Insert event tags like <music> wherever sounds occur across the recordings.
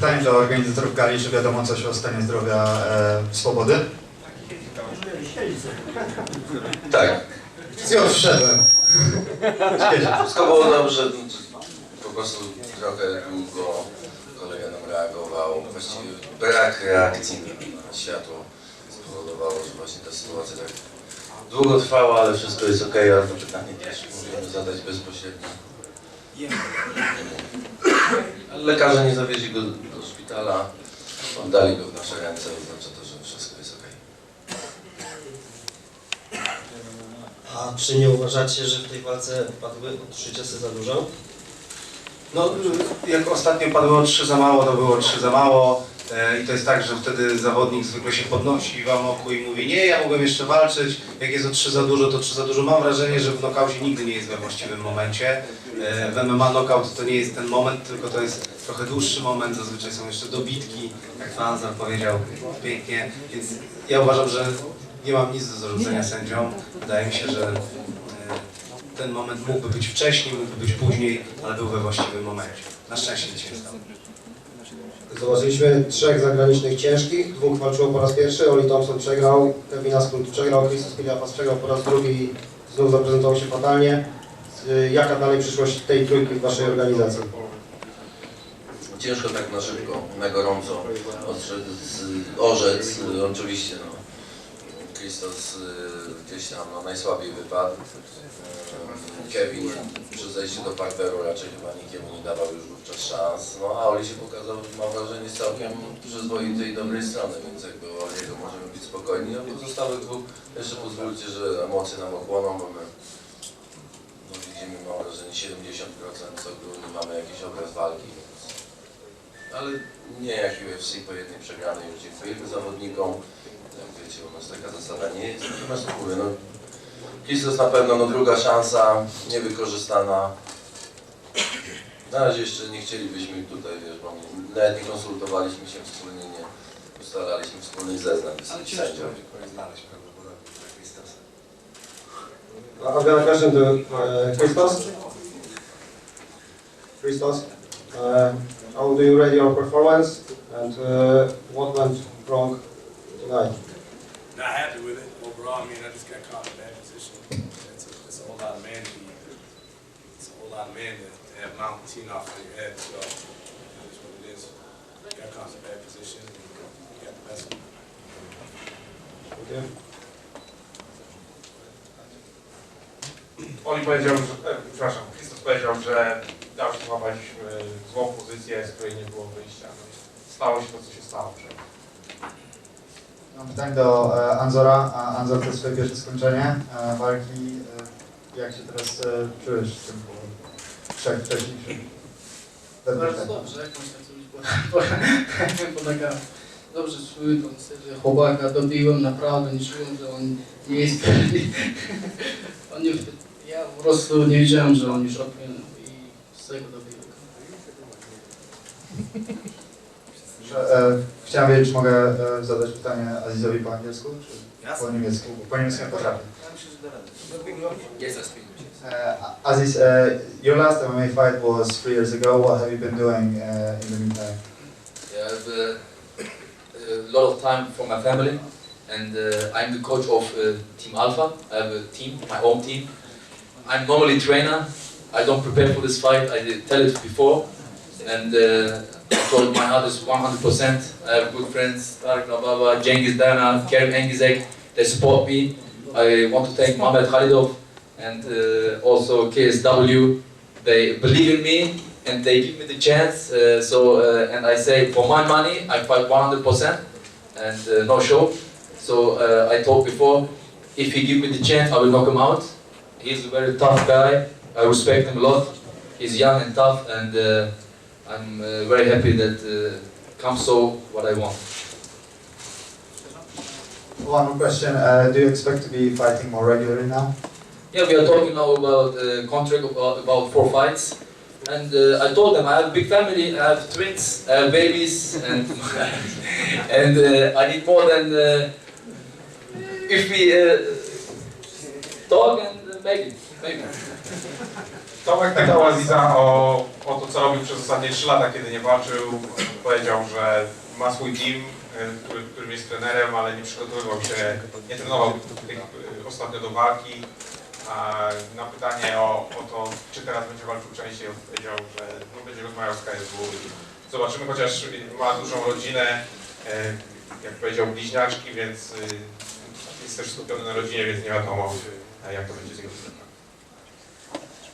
Pytanie do organizatorów gali, czy wiadomo coś o stanie zdrowia e, Swobody? Tak, Jo, wszedłem. Wszystko było dobrze. Po prostu trochę długo kolega nam reagował. Właściwie brak reakcji na światło spowodowało, że właśnie ta sytuacja tak długo trwała, ale wszystko jest ok, a to pytanie też możemy zadać bezpośrednio. Ale <coughs> Lekarze nie zawieźli go do szpitala, oddali go w nasze ręce, oznacza to, że wszystko jest ok. A czy nie uważacie, że w tej walce padły trzy ciosy za dużo? No, jak ostatnio padło trzy za mało, to było trzy za mało. E, I to jest tak, że wtedy zawodnik zwykle się podnosi w amoku i mówi nie, ja mogłem jeszcze walczyć. Jak jest o trzy za dużo, to trzy za dużo. Mam wrażenie, że w nokaucie nigdy nie jest we właściwym momencie. E, W MMA knockout to nie jest ten moment, tylko to jest trochę dłuższy moment. Zazwyczaj są jeszcze dobitki, jak Fanzar powiedział pięknie. Więc ja uważam, że nie mam nic do zarzucenia sędziom. Wydaje mi się, że e, ten moment mógłby być wcześniej, mógłby być później, ale był we właściwym momencie. Na szczęście się stało. Zobaczyliśmy trzech zagranicznych ciężkich, dwóch walczyło po raz pierwszy, Oli Thompson przegrał, Kevin Askrut przegrał, Christos Kiliapas przegrał po raz drugi i znów zaprezentował się fatalnie. Y, Jaka dalej przyszłość tej trójki w Waszej organizacji? Ciężko tak na szybko, na gorąco orzec. Oczywiście no, Christos y, gdzieś tam no, najsłabiej wypadł. Y, Kevin przy zejściu do parteru raczej chyba nikiemu nie dawał już wówczas szans. No a Oli się pokazał, mam wrażenie, z całkiem przyzwoitej i dobrej strony, więc jakby o Oliego możemy być spokojni. A pozostałych dwóch jeszcze pozwólcie, że emocje nam ochłoną, bo my no, widzimy, mam wrażenie, 70% co gry mamy jakiś obraz walki. Ale nie jak UFC po jednej przegranej już dziękujemy zawodnikom. Jak wiecie, u nas taka zasada nie jest. Natomiast mówię, no, Kistos na pewno no, druga szansa, niewykorzystana. Na razie jeszcze nie chcielibyśmy tutaj, wiesz, bo nie- nawet nie konsultowaliśmy się wspólnie, nie ustalaliśmy wspólnych zeznań z sędzią. znaleźć prawdopodobnie dla Christosa. A uh, Christos. Christos, uh, how do you rate your performance and uh, what went wrong tonight? Not happy with it overall. I mean, I just got caught in a bad position. It's a, it's a whole lot of man to be. It's a whole lot of man to, to have Mount Teen off on your head. So that's what it is. Got caught in a bad position. And got the best of me. Thank you. Oli powiedział, że, e, przepraszam, Christos powiedział, że złapać w złą pozycję, z której nie było wyjścia. No, stało się to, co się stało. Mam pytanie do e, Anzora. A Anzor to jest swoje pierwsze skończenie e, walki. E, jak się teraz e, czujesz w tym po trzech wcześniejszych? Bardzo wewnętrznych? dobrze, jak można taka <laughs> dobrze czuję, to że chłopaka dobiłem, naprawdę nie czułem, że on nie jest <laughs> on nie, ja po prostu nie wiedziałem, że on już odpłynął chciałem wiedzieć, czy mogę zadać pytanie Azizowi po angielsku, czy po niemiecku? Po niemiecku nie potrafię. Uh, Aziz, uh, your last MMA fight was three years ago. What have you been doing uh, in the meantime? Yeah, I have uh, a lot of time for my family, and uh, I'm the coach of uh, Team Alpha. I have a team, my own team. I'm normally trainer. I don't prepare for this fight. I did tell it before, and uh, I told my heart is 100%. I have good friends, Tarek Nababa, Cengiz Dana, Kerim Engizek. They support me. I want to thank Mohamed Khalidov and uh, also KSW. They believe in me and they give me the chance. Uh, so, uh, and I say, for my money, I fight 100% and uh, no show. So uh, I told before, if he give me the chance, I will knock him out. He's a very tough guy. I respect him a lot. He's young and tough, and uh, I'm uh, very happy that uh, comes so what I want. One more question. Uh, do you expect to be fighting more regularly now? Yeah, we are talking now about uh, contract about, about four fights. And uh, I told them I have a big family, I have twins, I have babies, and <laughs> and uh, I need more than uh, if we uh, talk and uh, maybe, maybe. Tomek pytał Aziza o, o to, co robił przez ostatnie 3 lata, kiedy nie walczył. Powiedział, że ma swój team, y, który, którym jest trenerem, ale nie przygotowywał się, nie trenował tych, y, ostatnio do walki. A na pytanie o, o to, czy teraz będzie walczył częściej, powiedział, że no, będzie rozmawiał z KSW. Zobaczymy, chociaż ma dużą rodzinę, y, jak powiedział, bliźniaczki, więc jest też skupiony na rodzinie, więc nie wiadomo, jak to będzie z jego trenerem.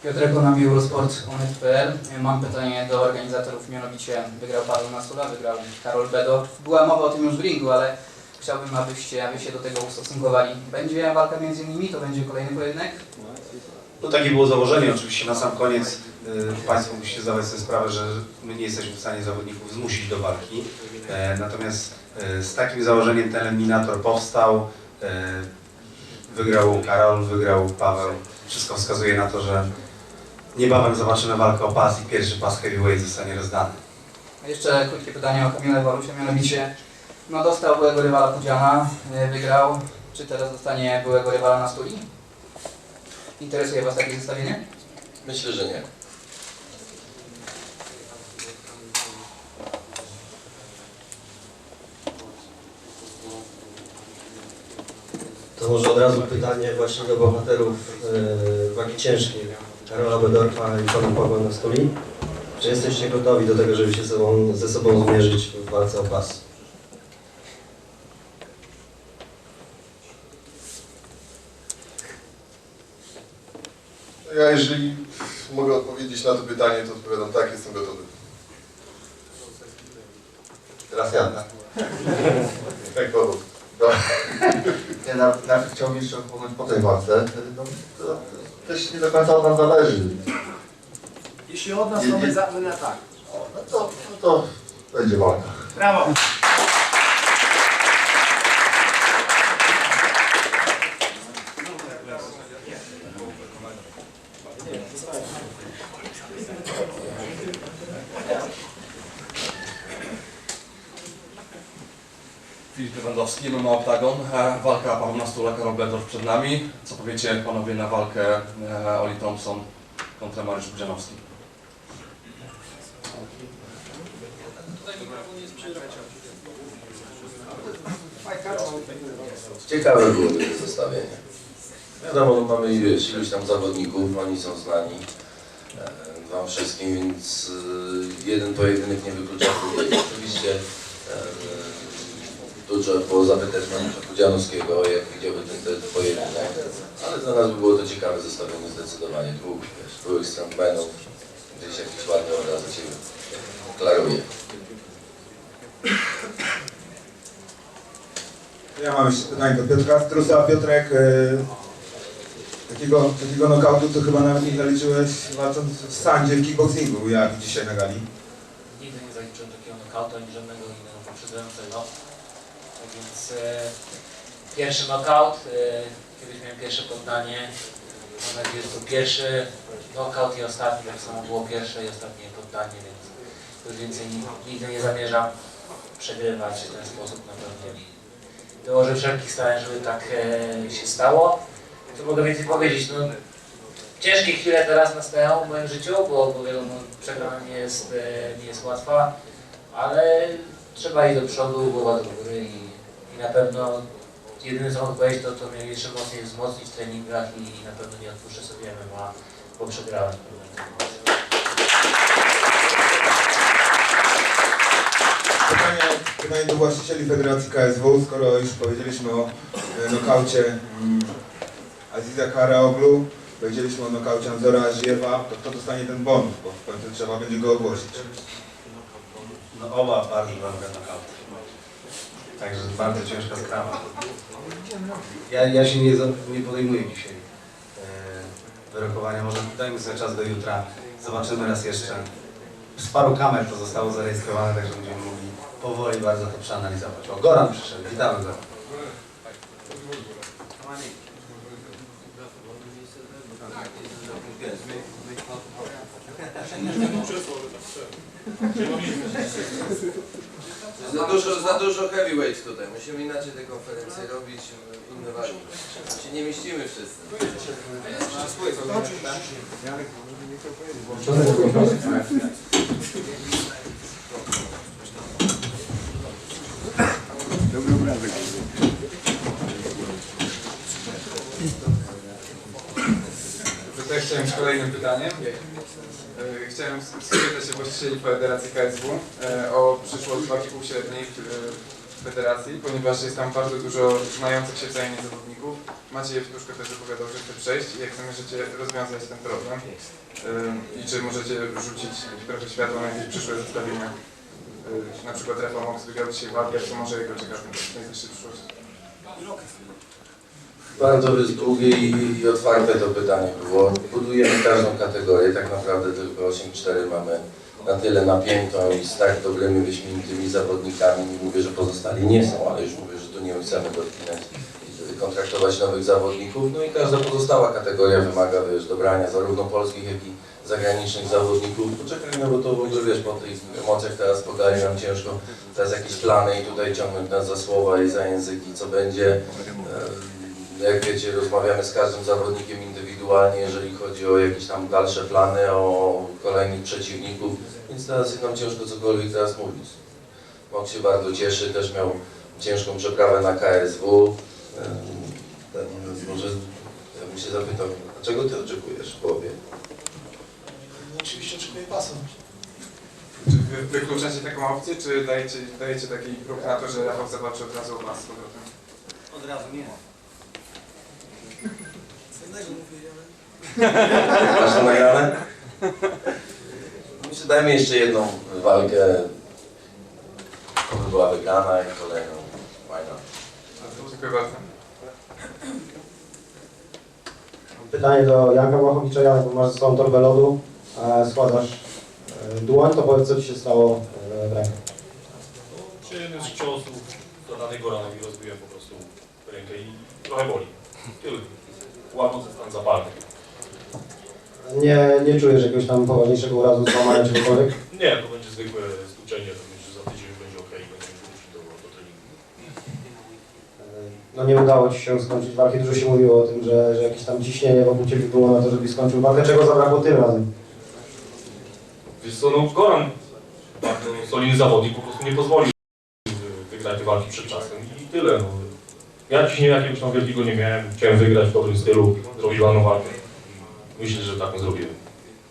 Piotrek Konami Eurosport Onet.pl. Mam pytanie do organizatorów, mianowicie wygrał Paweł Nasula, wygrał Karol Bedo. Była mowa o tym już w ringu, ale chciałbym, abyście, abyście do tego ustosunkowali. Będzie walka między nimi, to będzie kolejny pojedynek? No takie było założenie, oczywiście na sam koniec y, Państwo musicie zdawać sobie sprawę, że my nie jesteśmy w stanie zawodników zmusić do walki. E, natomiast e, z takim założeniem ten eliminator powstał. E, wygrał Karol, wygrał Paweł. Wszystko wskazuje na to, że niebawem zobaczymy walkę o pas i pierwszy pas heavyweight zostanie rozdany. A Jeszcze krótkie pytanie o Kamilę Walusia, mianowicie no dostał byłego rywala Pudziana, y, wygrał. Czy teraz dostanie byłego rywala na stuli? Interesuje Was takie zestawienie? Myślę, że nie. To może od razu pytanie właśnie do bohaterów e, wagi ciężkiej, Karola Bedorfa i pana Pawła Nastoli. Czy jesteście gotowi do tego, żeby się ze sobą, ze sobą zmierzyć w walce o pas? Ja jeżeli mogę odpowiedzieć na to pytanie, to odpowiadam tak, jestem gotowy. Teraz ja. Tak, Paweł. No. Nie, na- najpierw chciałbym jeszcze odpowiedzieć po tej walce. No, to też nie do końca od nas zależy. Jeśli od nas, to my, za, my na tak. O, no, to, no to będzie walka. Brawo! Filip Lewandowski, MMA Oktagon, e, walka stole, Karol Bedorf przed nami. Co powiecie panowie na walkę e, Oli Thompson kontra Mariusz Budzianowski? Ciekawe byłoby to zestawienie. Wiadomo, mamy wiesz, iluś tam zawodników, oni są znani e, wam wszystkim, więc jeden pojedynek nie wyklucza drugiego. Oczywiście dużo było zapytać pana Pudzianowskiego, jak widziałby ten, ten pojedynek, ale dla nas by było to ciekawe zestawienie zdecydowanie dwóch, wiesz, byłych strongmanów, gdzieś jakiś ładny obraz się klaruje. Ja mam jeszcze pytanie do Piotra Strusa. Piotrek, e, takiego, takiego knockoutu to chyba nawet nie zaliczyłeś walcząc w sandzie w kickboxingu, jak dzisiaj na gali. Nigdy nie zaliczyłem takiego knockoutu ani żadnego innego poprzedzającego. Tak więc e, pierwszy knockout, e, kiedyś miałem pierwsze poddanie. Mam nadzieję, że to pierwszy knockout i ostatni, tak samo było pierwsze i ostatnie poddanie, więc już więcej ni- nigdy nie zamierzam przegrywać w ten sposób na pewno. Dołożę wszelkich starań, żeby tak e, się stało. Co mogę więcej powiedzieć? No, ciężkie chwile teraz nastają w moim życiu, bo, bo wiadomo, przegrana nie jest, nie jest łatwa, ale trzeba iść do przodu, głowa do góry i, i na pewno jedyne co mogę powiedzieć to, to mnie jeszcze mocniej wzmocnić w treningach i na pewno nie odpuszczę sobie MMA, bo przegrałem. Pytanie, do właścicieli Federacji KSW, skoro już powiedzieliśmy o e, nokaucie mm, Aziza Karaoglu, powiedzieliśmy o nokaucie Anzora Aziewa, to kto dostanie ten bonus, bo w końcu trzeba będzie go ogłosić. No oba bardzo dobre knockouty. Także bardzo ciężka sprawa. Ja, ja się nie, nie podejmuję dzisiaj e, wyrokowania. Może dajmy sobie czas do jutra. Zobaczymy raz jeszcze. Z paru kamer to zostało zarejestrowane, także będziemy mogli powoli bardzo to przeanalizować. O, Goran przyszedł. Witamy Goran. Za dużo, za dużo heavyweight tutaj. Musimy inaczej te konferencje robić, inne wagi. Się nie mieścimy wszyscy. Tutaj chciałem z kolejnym pytaniem. Chciałem spytać się właścicieli Federacji KSW e, o przyszłość walki półśredniej w Federacji, ponieważ jest tam bardzo dużo znających się wzajemnie zawodników. Maciej Jewtuszko też opowiadał, że chce przejść i jak zamierzacie rozwiązać ten problem? E, I czy możecie rzucić trochę światła na jakieś przyszłe zestawienia? E, Na przykład Rafał Mox wygrał dzisiaj walkę, może jego czeka w najbliższej przyszłości? Bardzo jest długie i, i otwarte to pytanie było. Budujemy każdą kategorię, tak naprawdę tylko 8-4 mamy na tyle napiętą i z tak dobrymi, wyśmienitymi zawodnikami. Nie mówię, że pozostali nie są, ale już mówię, że tu nie chcemy dotknąć kontraktować nowych zawodników. No i każda pozostała kategoria wymaga wiesz, dobrania zarówno polskich, jak i zagranicznych zawodników. Poczekaj, no bo to w ogóle wiesz, po tych emocjach teraz pogali nam ciężko teraz jakieś plany i tutaj ciągnąć nas za słowa i za języki, co będzie. E, jak wiecie, rozmawiamy z każdym zawodnikiem indywidualnie, jeżeli chodzi o jakieś tam dalsze plany, o kolejnych przeciwników, więc teraz jest nam ciężko cokolwiek teraz mówić. Mok się bardzo cieszy, też miał ciężką przeprawę na KSW. Tak, Może ja bym się zapytał, a czego ty oczekujesz w połowie? Oczywiście oczekuję pasa. Czy wy wykluczacie taką opcję, czy dajecie, dajecie taki ruch na to, że Rafał zobaczy od razu u was z powrotem? Od razu nie. Masz to nagrane? Myślę, dajmy jeszcze jedną walkę, aby była wygrana i kolejną. Not? Dziękuję bardzo. Pytanie do Janka Łachowicza. Janek, bo masz ze sobą torbę lodu, a składasz e, dłoń, to powiedz, co Ci się stało e, w ręku. Przy jednym z ciosów zadanego rana mi rozbiłem po prostu rękę i trochę boli. Tyle. Łagodny stan zapalny. Nie, nie czujesz jakiegoś tam poważniejszego urazu, złamania czegokolwiek? Nie, to będzie zwykłe stłuczenie, to myślę, że za tydzień już będzie ok i będziemy wrócić do, do treningu. No nie udało Ci się skończyć walki. Dużo się mówiło o tym, że, że jakieś tam ciśnienie wokół Ciebie było na to, żebyś skończył walkę. Czego zabrakło tym razem? Wiesz co, no Goran, bardzo solidny zawodnik, po prostu nie pozwolił wygrać walki przed czasem i tyle. No. Ja ciśnienia jakiegoś tam wielkiego nie miałem, chciałem wygrać w dobrym stylu, zrobić ładną walkę. Myślę, że taką zrobiłem.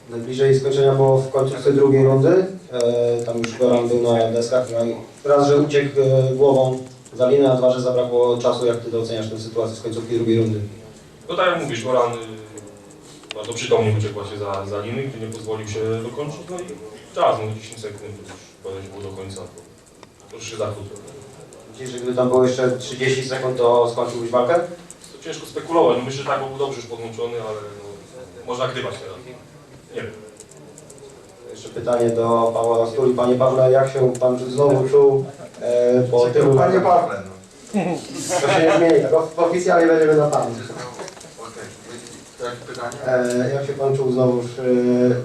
Najbliżej skończenia było w końcu tej drugiej rundy. E, tam już Goran był na deskach. No i raz, że uciekł e, głową za linę, a dwa, że zabrakło czasu. Jak Ty to oceniasz tę sytuację z końcówki drugiej rundy? No tak jak mówisz, Goran y, bardzo przytomnie uciekła się za, za liny, gdy nie pozwolił się dokończyć, no i czas, no 10 sekund, już było do końca, to, już się za Myślisz, że gdyby tam było jeszcze 30 sekund, to skończyłbyś walkę? To ciężko spekulować, myślę, że tak, bo był dobrze już podłączony, ale no, można gdybać teraz. Nie wiem. Jeszcze pytanie do Pawła Stuli. Panie Pawle, jak się Pan znowu czuł e, po tylu Panie? Pawle, no. To się nie zmieni, tak of- oficjalnie będziemy na Pan. E, jak się Pan czuł znowu e,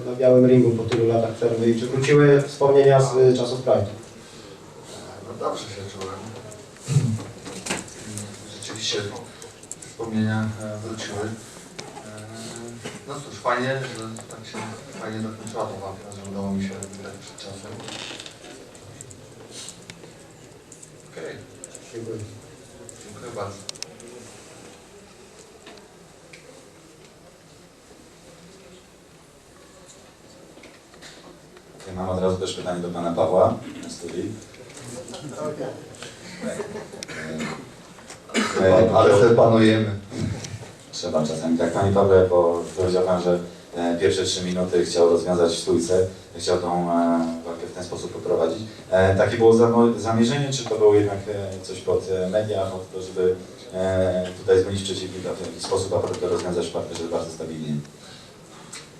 na białym ringu po tylu latach przerwy i czy wróciły wspomnienia z e, czasów Pride? No dobrze się czułem. Rzeczywiście wspomnienia e, wróciły. E, No cóż, fajnie, że tak się fajnie dokończyła ta walka, że udało mi się wygrać przed czasem. Okej, Dziękuję. dziękuję bardzo. Ja mam od razu też pytanie do pana Pawła na studii. Ale- ale sobie panujemy. Trzeba czasami. Tak, panie Pawle, bo powiedział pan, że e, pierwsze trzy minuty chciał rozwiązać w stójce, chciał tą e, walkę w ten sposób poprowadzić. E, takie było zamierzenie, czy to było jednak e, coś pod e, media, pod to, żeby e, tutaj zmienić przeciwnika w jakiś sposób, a potem to rozwiązać w parterze bardzo stabilnie?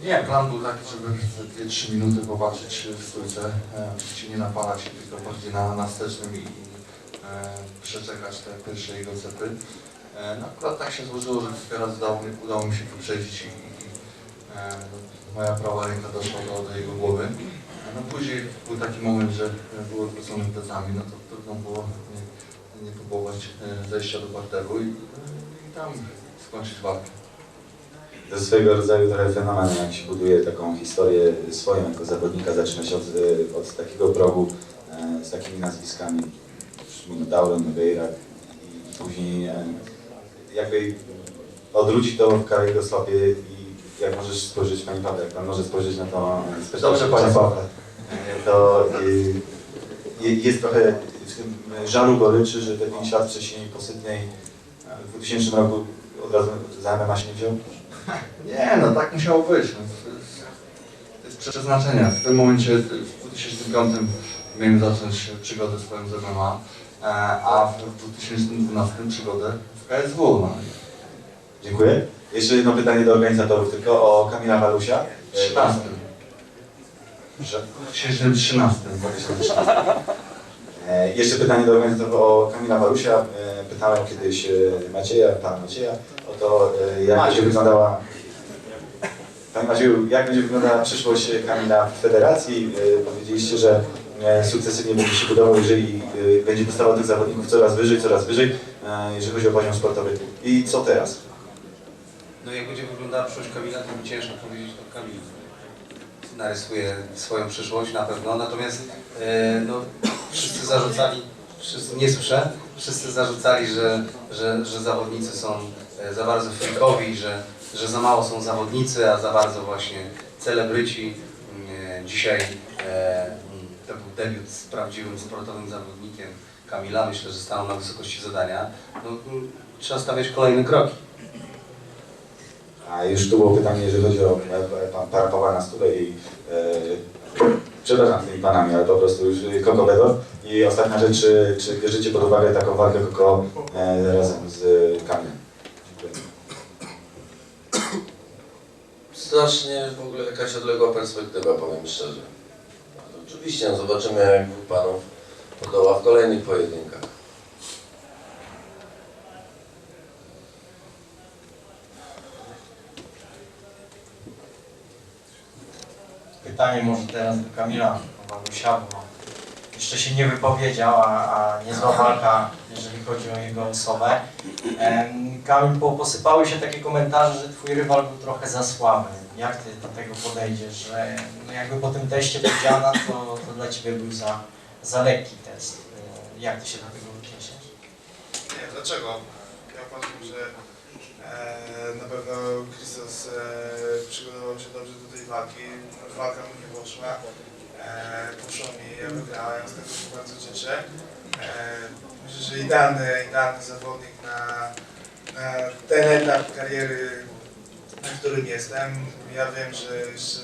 Nie, plan był taki, żeby te 2-3 minuty popatrzeć w stójce, e, oczywiście nie napalać się, tylko bardziej na, na i, przeczekać te pierwsze jego cepy. E, no akurat tak się złożyło, że razy udało, mi- udało mi się wyprzedzić i, i e, moja prawa ręka doszła do, do jego głowy. E, No później był taki moment, że było odwrócony plecami, no to trudno było nie, nie próbować e, zejścia do parteru i, i tam skończyć walkę. To swojego rodzaju trochę fenomen, jak się buduje taką historię swoją jako zawodnika, zaczyna się od, e, od takiego progu e, z takimi nazwiskami, Minotauron, Nogueira i później e, jakby odwrócić to w kalejdoskopie i jak możesz spojrzeć, Panie Pawle, jak Pan może spojrzeć na to e, z Dobrze, Panie Pawle. e, to je- jest trochę w tym żalu goryczy, że te 5 lat wcześniej po Sydney e, w 2000 roku od razu za MMA się nie wziął. <laughs> Nie, no tak musiało być. No, to, jest, to jest przeznaczenie. W tym momencie, w 2005 miałem zacząć przygodę swoją z MMA, a w 2012 przygodę w KSW. No. Dziękuję. Jeszcze jedno pytanie do organizatorów tylko o Kamila Walusia. 13. Że? W 2013. E, jeszcze pytanie do organizatorów o Kamila Walusia. E, pytałem kiedyś e, Macieja, pana Macieja o to, e, jak będzie wyglądała Panie Macieju, jak będzie wyglądała przyszłość Kamila w federacji? E, Powiedzieliście, że e, sukcesywnie będzie się budował, jeżeli e, będzie dostawał tych zawodników coraz wyżej, coraz wyżej, e, jeżeli chodzi o poziom sportowy. I co teraz? No jak będzie wyglądała przyszłość Kamila, to mi ciężko powiedzieć, to Kamil narysuje swoją przyszłość na pewno, natomiast e, no, wszyscy zarzucali, wszyscy, nie słyszę, wszyscy zarzucali, że, że, że zawodnicy są e, za bardzo freakowi, że, że za mało są zawodnicy, a za bardzo właśnie celebryci. E, Dzisiaj e, to był debiut z prawdziwym sportowym zawodnikiem Kamila, myślę, że stanął na wysokości zadania. No, trzeba stawiać kolejne kroki. A już tu było pytanie, jeżeli chodzi o e, pan para Pawła na stole i e, przepraszam z tymi panami, ale po prostu już e, Koko Wedor. I ostatnia rzecz, czy, czy bierzecie pod uwagę taką walkę Koko e, razem z Kamilem? Dziękuję. Strasznie w ogóle jakaś odległa perspektywa, powiem szczerze. Oczywiście, no zobaczymy jak dwóch panów podoła w kolejnych pojedynkach. Pytanie może teraz do Kamila Walusia, bo jeszcze się nie wypowiedział, a, a niezła walka, jeżeli chodzi o jego osobę. Kamil, po, posypały się takie komentarze, że twój rywal był trochę za słaby. Jak ty do tego podejdziesz, że no jakby po tym teście powiedziana, to, to dla ciebie był za, za lekki test. E, Jak ty się do tego odniesiesz? Nie, dlaczego? Ja uważam, że e, na pewno Christos e, przygotował się dobrze do tej walki. Walka mu nie poszła. E, poszło mi, ja wygrałem, z tego się bardzo cieszę. E, myślę, że idealny, idealny zawodnik na, na ten etap kariery, na którym jestem. Ja wiem, że jeszcze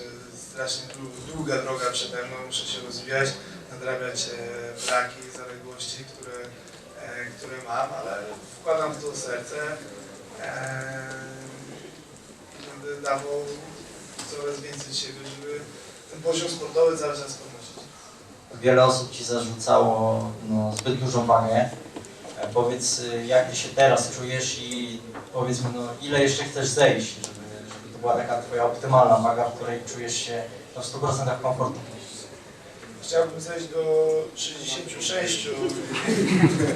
strasznie dłu- długa droga przede mną, muszę się rozwijać, nadrabiać e, braki, zaległości, które e, które mam, ale wkładam w to serce. E, Będę dawał coraz więcej siebie, żeby ten poziom sportowy cały czas podnosić. Wiele osób Ci zarzucało no, zbyt dużą wagę. Powiedz, jak Ty się teraz czujesz i powiedzmy, no, ile jeszcze chcesz zejść, żeby to była taka Twoja optymalna waga, w której czujesz się no, w 100% komfortu. Chciałbym zejść do 66 i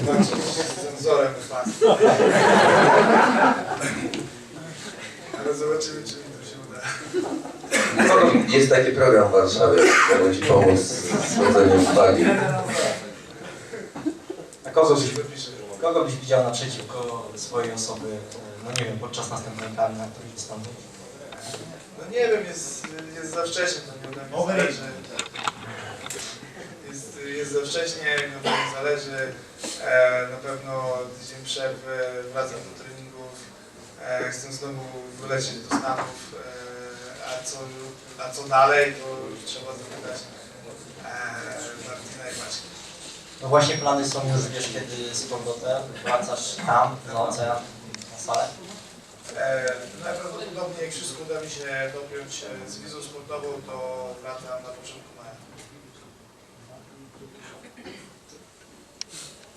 walczyć z cenzorem fast. Ale zobaczymy, czy mi to się uda. Jest taki program w Warszawie, który Ci pomóc z schodzeniem wagi. A kogo byś, kogo byś widział naprzeciwko swojej osoby, no nie wiem, podczas następnej gali, na której wystąpisz? No nie wiem, jest, jest za wcześnie, to nie ode mnie zależy. Jest, jest za wcześnie, na pewno zależy. E, na pewno tydzień przerwy, wracam do treningów. E, chcę znowu wylecieć do Stanów. E, a, co, a co dalej, to trzeba zapytać e, Martina i Maćka. No właśnie plany są już, wiesz, kiedy z powrotem wracasz tam, na ocean, na salę? E, najprawdopodobniej, jak wszystko uda mi się dopiąć e, z wizą sportową, to wracam na początku maja.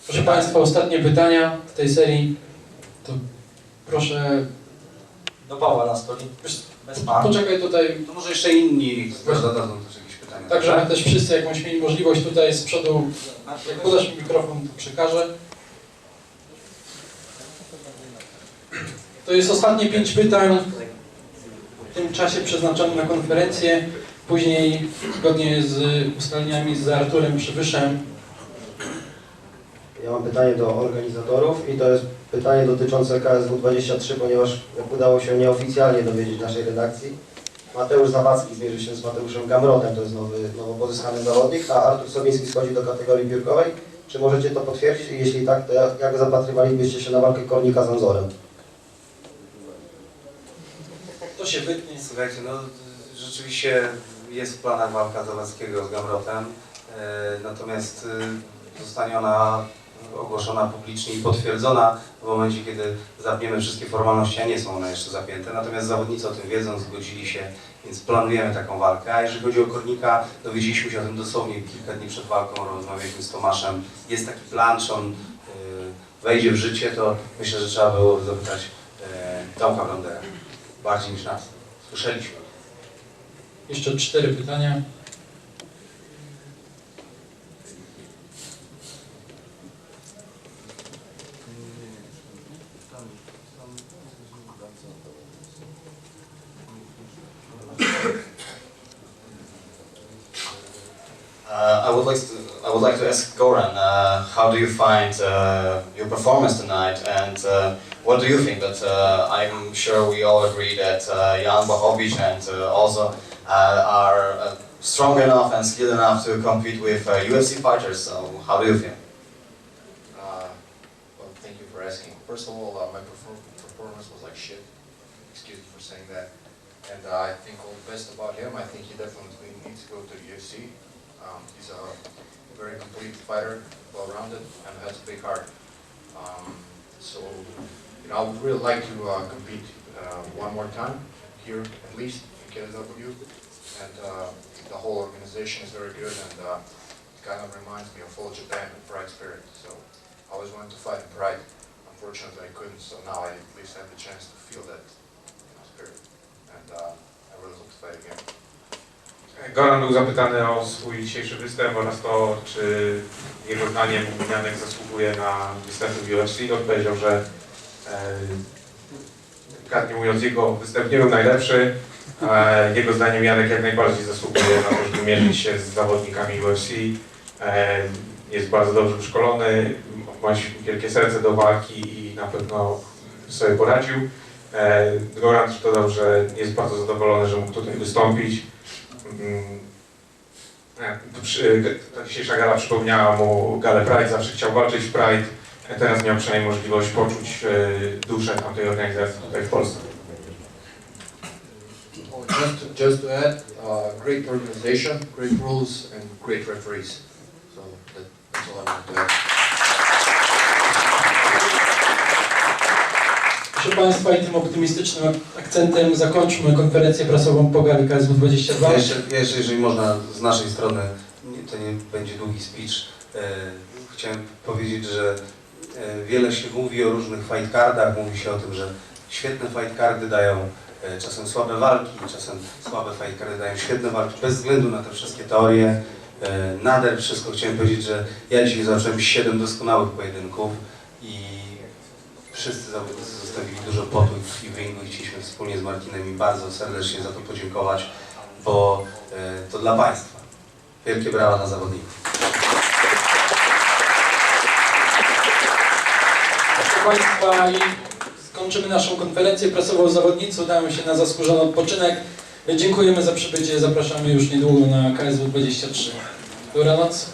Proszę Państwa, ostatnie pytania w tej serii. To proszę. Do Pawła na. Bez pana. Poczekaj tutaj. To może jeszcze inni zadadzą też jakieś pytania. Zapytajmy. Tak, żeby też wszyscy jakąś mieli możliwość tutaj z przodu, jak podasz mi mikrofon, to przekażę. To jest ostatnie pięć pytań w tym czasie przeznaczonym na konferencję. Później, zgodnie z ustaleniami z Arturem Przywyszem, Ja mam pytanie do organizatorów i to jest pytanie dotyczące KSW 23, ponieważ jak udało się nieoficjalnie dowiedzieć naszej redakcji, Mateusz Zawadzki zmierzy się z Mateuszem Gamrotem, to jest nowy, nowo pozyskany zawodnik, a Artur Sobiński schodzi do kategorii biurkowej. Czy możecie to potwierdzić? Jeśli tak, to jak zapatrywalibyście się na walkę Kornika z Anzorem? To się wytnie. Słuchajcie, no rzeczywiście jest w planach walka Zawadzkiego z Gamrotem, e, natomiast e, zostanie ona ogłoszona publicznie i potwierdzona w momencie, kiedy zapniemy wszystkie formalności, a nie są one jeszcze zapięte. Natomiast zawodnicy o tym wiedzą, zgodzili się, więc planujemy taką walkę. A jeżeli chodzi o Kornika, dowiedzieliśmy się o tym dosłownie kilka dni przed walką, rozmawialiśmy z Tomaszem. Jest taki plan, czy on e, wejdzie w życie, to myślę, że trzeba było zapytać Tomka Blondera. Bardziej niż nas. Słyszeliśmy. Jeszcze cztery pytania. Uh, I would like to, I would like to ask Goran, uh, how do you find uh, your performance tonight, and uh, what do you think? But uh, I'm sure we all agree that uh, Jan Bohovic and uh, also uh, are strong enough and skilled enough to compete with UFC fighters. So how do you feel? Uh, well, thank you for asking. First of all, uh, my perform- performance was like shit. Excuse me for saying that. And uh, I think all the best about him. I think he definitely needs to go to the UFC. Um, he's a very complete fighter, well-rounded, and has a big heart. Um, so, you know, I would really like to uh, compete uh, one more time here, at least in KSW. And uh, the whole organization is very good, and uh, it kind of reminds me of old Japan and Pride Spirit. So I always wanted to fight in Pride. Unfortunately, I couldn't, so now I at least have the chance to feel that you know, spirit. And uh, I really hope to fight again. Goran był zapytany o swój dzisiejszy występ oraz to, czy jego zdaniem Janek zasługuje na występy w UFC. Odpowiedział, że delikatnie mówiąc, jego występ nie był najlepszy. E, jego zdaniem Janek jak najbardziej zasługuje na to, żeby mierzyć się z zawodnikami UFC. E, jest bardzo dobrze wyszkolony, ma wielkie serce do walki i na pewno sobie poradził. E, Goran też dodał, że jest bardzo zadowolony, że mógł tutaj wystąpić. Mm, e, Ta dzisiejsza gala przypomniała mu galę Pride, zawsze chciał walczyć w Pride. Teraz miał przynajmniej możliwość poczuć e, duszę tamtej organizacji tutaj w Polsce. Just to, just to add, uh, great organization, great rules, and great referees. So that, that's all I want to add. Proszę Państwa, i tym optymistycznym ak- akcentem zakończmy konferencję prasową po gali KSW 22. Jeszcze, jeszcze jeżeli można z naszej strony, nie, to nie będzie długi speech, e, chciałem powiedzieć, że wiele się mówi o różnych fight cardach, mówi się o tym, że świetne fight cardy dają e, czasem słabe walki, czasem słabe fight cardy dają świetne walki, bez względu na te wszystkie teorie. E, nader wszystko chciałem powiedzieć, że ja dzisiaj zacząłem 7 doskonałych pojedynków i wszyscy zawodnicy zostawili dużo potu i krwi i chcieliśmy wspólnie z Martinem im bardzo serdecznie za to podziękować, bo e, to dla Państwa. Wielkie brawa dla zawodników. Państwa, i skończymy naszą konferencję prasową zawodnicy, udamy się na zasłużony odpoczynek. Dziękujemy za przybycie, zapraszamy już niedługo na KSW 23. Dobranoc.